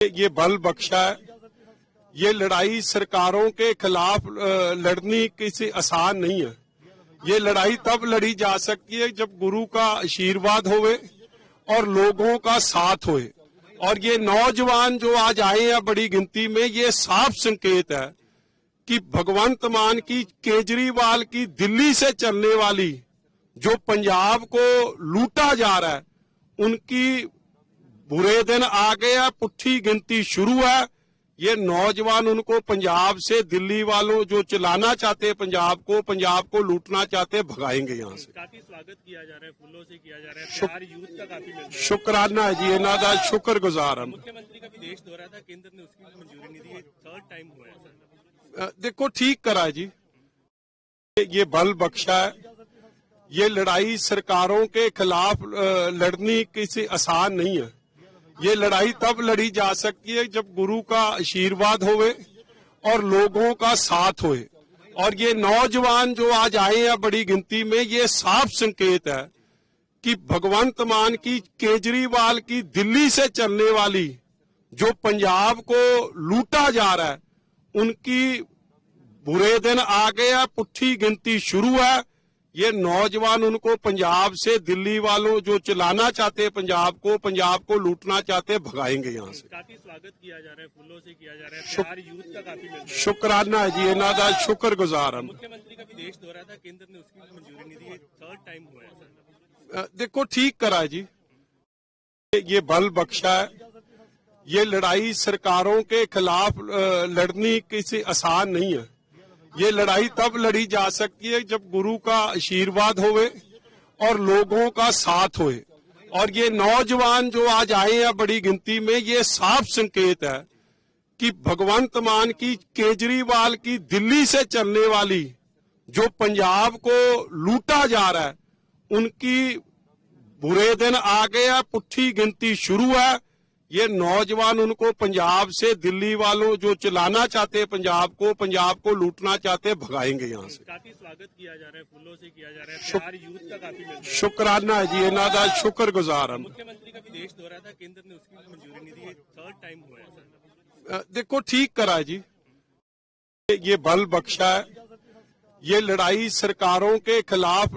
ये बल बख्शा है। ये लड़ाई सरकारों के खिलाफ लड़नी किसी आसान नहीं है। ये लड़ाई तब लड़ी जा सकती है जब गुरु का आशीर्वाद होवे और लोगों का साथ होए। और ये नौजवान जो आज आए हैं बड़ी गिनती में, ये साफ़ संकेत है कि भगवंत मान की केजरीवाल की दिल्ली से चलने वाली जो पंजाब को लूटा जा रहा है, उनकी बुरे दिन आ गए हैं पुट्ठी गिनती शुरू है। ये नौजवान उनको पंजाब से दिल्ली वालों जो चलाना चाहते हैं पंजाब को पंजाब को लूटना चाहते हैं भगाएँगे यहाँ से। काफ़ी स्वागत किया जा रहा है फूलों से किया जा रहा है प्यार यूथ का काफ़ी मिल रहा शुक्राना है जी इन्हों का शुक्र गुजार हम। मुख्यमंत्री का विदेश दौरा था केंद्र ने उसकी मंजूरी नहीं दी थर्ड टाइम हुआ है। देखो ठीक करा है जी। ये बल बख्शा है। ये लड़ाई सरकारों के खिलाफ लड़नी किसी आसान नहीं है। ये लड़ाई तब लड़ी जा सकती है जब गुरु का आशीर्वाद होवे और लोगों का साथ होए। और ये नौजवान जो आज आए हैं बड़ी गिनती में, ये साफ़ संकेत है कि भगवंत मान की केजरीवाल की दिल्ली से चलने वाली जो पंजाब को लूटा जा रहा है, उनकी बुरे दिन आ गए पुट्ठी गिनती शुरू है। ये नौजवान उनको पंजाब से दिल्ली वालों जो चलाना चाहते हैं पंजाब को पंजाब को लूटना चाहते हैं भगाएँगे यहाँ से। काफ़ी स्वागत किया जा रहा है फूलों से किया जा रहा है प्यार यूथ का काफ़ी मिल रहा है। शुक्राना है जी इन्हों का शुक्र गुजार हम। मुख्यमंत्री का विदेश दौरा था केंद्र ने उसकी मंजूरी नहीं दी थर्ड टाइम हुआ है देखो ठीक करा है जी। ये बल बख्शा है। ये लड़ाई सरकारों के खिलाफ लड़नी किसी आसान नहीं है। ये लड़ाई तब लड़ी जा सकती है जब गुरु का आशीर्वाद होवे और लोगों का साथ होए। और ये नौजवान जो आज आए हैं बड़ी गिनती में, ये साफ़ संकेत है कि भगवंत मान की केजरीवाल की दिल्ली से चलने वाली जो पंजाब को लूटा जा रहा है, उनकी बुरे दिन आ गए पुट्ठी गिनती शुरू है। ये नौजवान उनको पंजाब से दिल्ली वालों जो चलाना चाहते हैं पंजाब को पंजाब को लूटना चाहते हैं भगाएँगे यहाँ से। काफ़ी स्वागत किया जा रहा है फूलों से किया जा रहा है प्यार यूथ का काफ़ी मिल रहा है। शुक्राना है जी इन्हों का शुक्र गुजार हम मुख्यमंत्री का विदेश दौरा था केंद्र ने उसकी मंजूरी नहीं दी थर्ड टाइम हुआ है। देखो ठीक करा है जी। ये बल बख्शा है। ये लड़ाई सरकारों के खिलाफ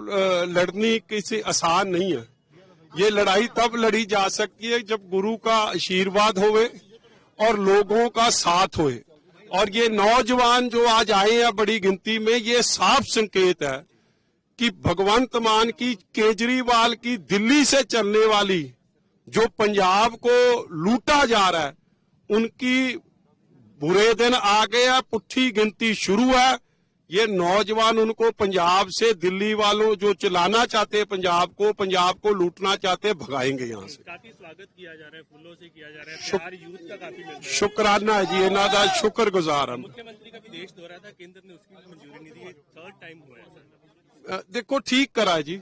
लड़नी किसी आसान नहीं है। ये लड़ाई तब लड़ी जा सकती है जब गुरु का आशीर्वाद होवे और लोगों का साथ होए। और ये नौजवान जो आज आए हैं बड़ी गिनती में, ये साफ़ संकेत है कि भगवंत मान की केजरीवाल की दिल्ली से चलने वाली जो पंजाब को लूटा जा रहा है, उनकी बुरे दिन आ गए हैं, पुट्ठी गिनती शुरू है। ये नौजवान उनको पंजाब से दिल्ली वालों जो चलाना चाहते हैं पंजाब को पंजाब को लूटना चाहते हैं भगाएँगे यहाँ से। काफ़ी स्वागत किया जा रहा है फूलों से किया जा रहा है शुक- प्यार यूथ का काफ़ी मिल रहा है। शुक्राना है जी इन्हों का शुक्रगुजार हम। मुख्यमंत्री का विदेश दौरा था केंद्र ने उसकी भी मंजूरी नहीं दी ये थर्ड टाइम हुआ है सर। अ, देखो ठीक करा है जी।